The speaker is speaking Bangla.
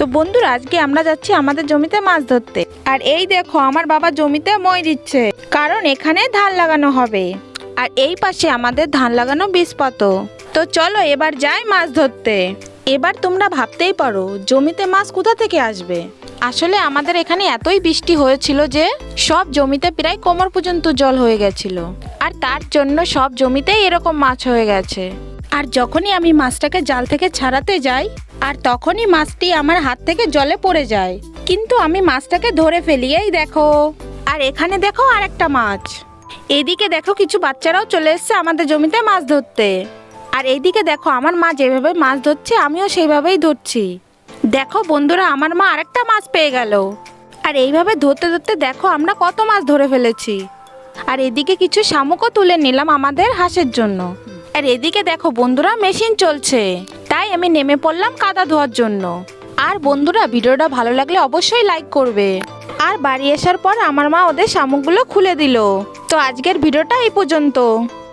তো বন্ধুরা, আজকে আমরা যাচ্ছি আমাদের জমিতে মাছ ধরতে। আর এই দেখো, আমার বাবা জমিতে মই দিচ্ছে। কারণ এখানে ধান লাগানো হবে। আর এই পাশে আমাদের ধান লাগানো বীজপত তো চলো, এবার যাই মাছ ধরতে। এবার তোমরা ভাবতেই পারো, জমিতে মাছ কোথা থেকে আসবে? আসলে আমাদের এখানে এতই বৃষ্টি হয়েছিল যে, সব জমিতে প্রায় কোমর পর্যন্ত জল হয়ে গেছিল। আর তার জন্য সব জমিতেই এরকম মাছ হয়ে গেছে। আর যখনই আমি মাছটাকে জাল থেকে ছাড়াতে যাই, আর তখনই মাছটি আমার হাত থেকে জলে পড়ে যায়। কিন্তু আমি মাছটাকে ধরে ফেলি এই দেখো। আর এখানে দেখো আর একটা মাছ। এদিকে দেখো কিছু বাচ্চারাও চলে এসছে আমাদের জমিতে মাছ ধরতে। আর এইদিকে দেখো আমার মা যেভাবে মাছ ধরছে, আমিও সেইভাবেই ধরছি। দেখো বন্ধুরা, আমার মা আরেকটা মাছ পেয়ে গেল। আর এইভাবে ধরতে ধরতে দেখো আমরা কত মাছ ধরে ফেলেছি। আর এদিকে কিছু শামুকও তুলে নিলাম আমাদের হাঁসের জন্য। আর এদিকে দেখো, বন্ধুরা মেশিন চলছে। তাই আমি নেমে পড়লাম কাদা ধোয়ার জন্য। আর বন্ধুরা, ভিডিওটা ভালো লাগলে অবশ্যই লাইক করবে। আর বাড়ি আসার পর আমার মা ওদের শামুকগুলো খুলে দিল। তো আজকের ভিডিওটা এই পর্যন্ত।